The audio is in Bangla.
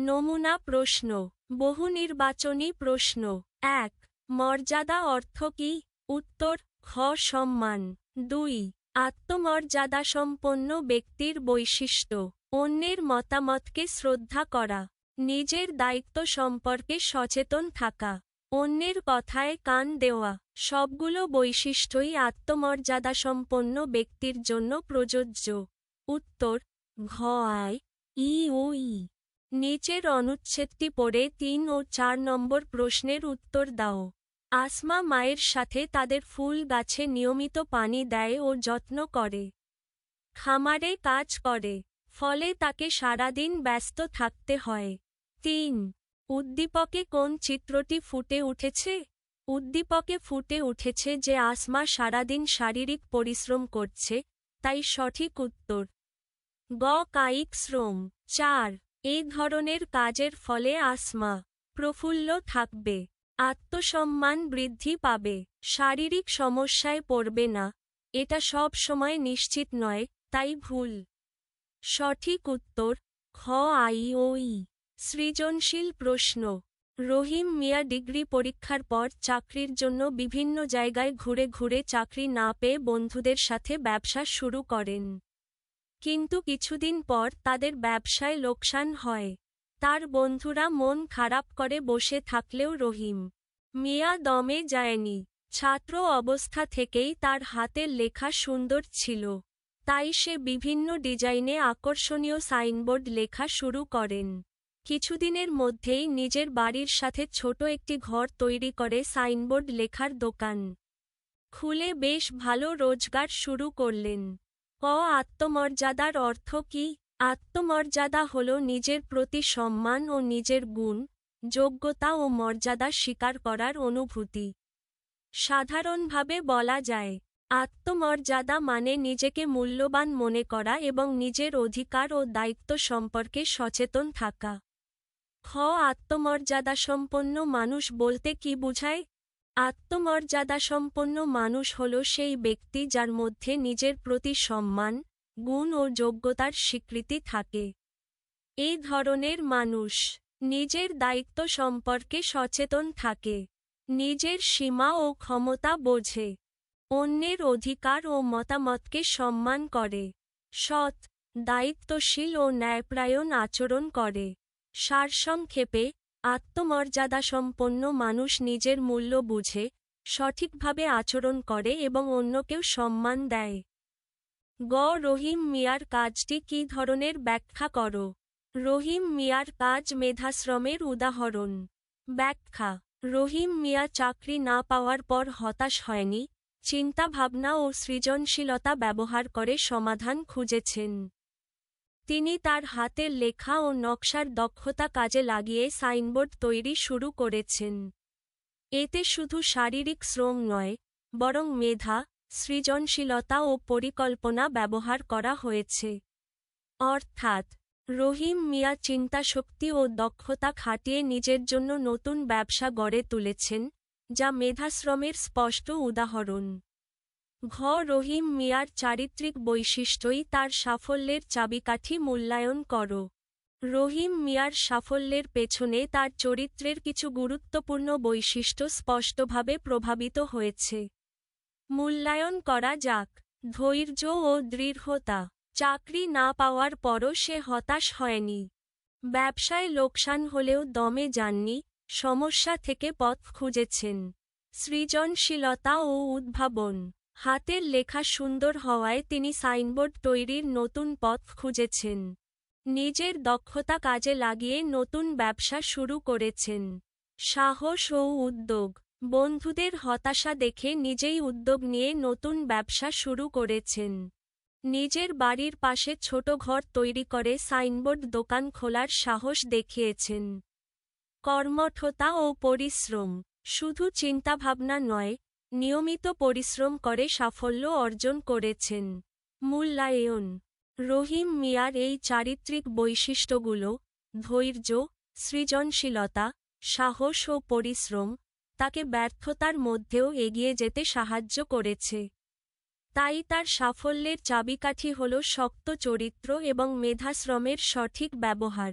নমুনা প্রশ্ন। বহু নির্বাচনী প্রশ্ন। এক, মর্যাদা অর্থ কি? উত্তর খ সম্মান। দুই, আত্মমর্যাদা সম্পন্ন ব্যক্তির বৈশিষ্ট্য। অন্যের মতামতকে শ্রদ্ধা করা। নিজের দায়িত্ব সম্পর্কে সচেতন থাকা। অন্যের কথায় কান দেওয়া। সবগুলো বৈশিষ্ট্যই আত্মমর্যাদা সম্পন্ন ব্যক্তির জন্য প্রযোজ্য। উত্তর, ঘ আয় ই, ও, ই। নিচের অনুচ্ছেদটি পড়ে তিন ও চার নম্বর প্রশ্নের উত্তর দাও। আসমা মায়ের সাথে তাদের ফুল গাছে নিয়মিত পানি দেয় ও যত্ন করে। খামারে কাজ করে, ফলে তাকে সারাদিন ব্যস্ত থাকতে হয়। তিন, উদ্দীপকে কোন চিত্রটি ফুটে উঠেছে? উদ্দীপকে ফুটে উঠেছে যে আসমা সারাদিন শারীরিক পরিশ্রম করছে, তাই সঠিক উত্তর। গ, কায়িক শ্রম। চার এই ধরনের কাজের ফলে আসমা প্রফুল্ল থাকবে, আত্মসম্মান বৃদ্ধি পাবে, শারীরিক সমস্যায় পড়বে না, এটা সব সময় নিশ্চিত নয়, তাই ভুল। সঠিক উত্তর, খ আই ও ই। সৃজনশীল প্রশ্ন। রহিম মিয়া ডিগ্রি পরীক্ষার পর চাকরির জন্য বিভিন্ন জায়গায় ঘুরে ঘুরে চাকরি না পেয়ে বন্ধুদের সাথে ব্যবসা শুরু করেন। কিন্তু কিছুদিন পর তাদের ব্যবসায় লোকসান হয়। তার বন্ধুরা মন খারাপ করে বসে থাকলেও রহিম। মিয়া দমে যায়নি। ছাত্র অবস্থা থেকেই তার হাতের লেখা সুন্দর ছিল। তাই সে বিভিন্ন ডিজাইনে আকর্ষণীয় সাইনবোর্ড লেখা শুরু করেন। কিছুদিনের মধ্যেই নিজের বাড়ির সাথে ছোট একটি ঘর তৈরি করে সাইনবোর্ড লেখার দোকান খুলে বেশ ভালো রোজগার শুরু করলেন। ক আত্মমর্যাদার অর্থ কি? আত্মমর্যাদা হল নিজের প্রতি সম্মান ও নিজের গুণ, যোগ্যতা ও মর্যাদা স্বীকার করার অনুভূতি। সাধারণভাবে বলা যায়, আত্মমর্যাদা মানে নিজেকে মূল্যবান মনে করা এবং নিজের অধিকার ও দায়িত্ব সম্পর্কে সচেতন থাকা। খ, আত্মমর্যাদাসম্পন্ন মানুষ বলতে কি বুঝায়? আত্মমর্যাদাসম্পন্ন মানুষ হল সেই ব্যক্তি যার মধ্যে নিজের প্রতি সম্মান, গুণ ও যোগ্যতার স্বীকৃতি থাকে। এই ধরনের মানুষ নিজের দায়িত্ব সম্পর্কে সচেতন থাকে, নিজের সীমা ও ক্ষমতা বোঝে, অন্যের অধিকার ও মতামতকে সম্মান করে, সৎ, দায়িত্বশীল ও ন্যায়প্রায়ণ আচরণ করে, সারসংক্ষেপে আত্মমর্যাদাসম্পন্ন মানুষ নিজের মূল্য বুঝে, সঠিকভাবে আচরণ করে এবং অন্যকেও সম্মান দেয়। গ. রহিম মিয়ার কাজটি কী ধরনের ব্যাখ্যা করো? রহিম মিয়ার কাজ মেধাশ্রমের উদাহরণ। ব্যাখ্যা। রহিম মিয়া চাকরি না পাওয়ার পর হতাশ হয়নি, চিন্তাভাবনা ও সৃজনশীলতা ব্যবহার করে সমাধান খুঁজেছেন। তিনি তার হাতের লেখা ও নকশার দক্ষতা কাজে লাগিয়ে সাইনবোর্ড তৈরি শুরু করেছেন। এতে শুধু শারীরিক শ্রম নয়, বরং মেধা, সৃজনশীলতা ও পরিকল্পনা ব্যবহার করা হয়েছে। অর্থাৎ, রহিম মিয়া চিন্তাশক্তি ও দক্ষতা খাটিয়ে নিজের জন্য নতুন ব্যবসা গড়ে তুলেছেন, যা মেধাশ্রমের স্পষ্ট উদাহরণ। ঘ. রহিম মিয়ার চারিত্রিক বৈশিষ্ট্যই তার সাফল্যের চাবিকাঠি মূল্যায়ন কর। রহিম মিয়ার সাফল্যের পেছনে তার চরিত্রের কিছু গুরুত্বপূর্ণ বৈশিষ্ট্য স্পষ্টভাবে প্রভাবিত হয়েছে। মূল্যায়ন করা যাক। ধৈর্য ও দৃঢ়তা। চাকরি না পাওয়ার পরও সে হতাশ হয়নি। ব্যবসায় লোকসান হলেও দমে যাননি, সমস্যা থেকে পথ খুঁজেছেন। সৃজনশীলতা ও উদ্ভাবন। হাতের লেখা সুন্দর হওয়ায় তিনি সাইনবোর্ড তৈরির নতুন পথ খুঁজেছেন। নিজের দক্ষতা কাজে লাগিয়ে নতুন ব্যবসা শুরু করেছেন। সাহস ও উদ্যোগ। বন্ধুদের হতাশা দেখে নিজেই উদ্যোগ নিয়ে নতুন ব্যবসা শুরু করেছেন। নিজের বাড়ির পাশে ছোট ঘর তৈরি করে সাইনবোর্ড দোকান খোলার সাহস দেখিয়েছেন। কর্মঠতা ও পরিশ্রম। শুধু চিন্তাভাবনা নয় নিয়মিত পরিশ্রম করে সাফল্য অর্জন করেছেন। মূল্যায়ন রহিম মিয়ার এই চারিত্রিক বৈশিষ্ট্যগুলো, ধৈর্য, সৃজনশীলতা, সাহস ও পরিশ্রম, তাকে ব্যর্থতার মধ্যেও এগিয়ে যেতে সাহায্য করেছে। তাই তার সাফল্যের চাবিকাঠি হল শক্ত চরিত্র এবং মেধাশ্রমের সঠিক ব্যবহার।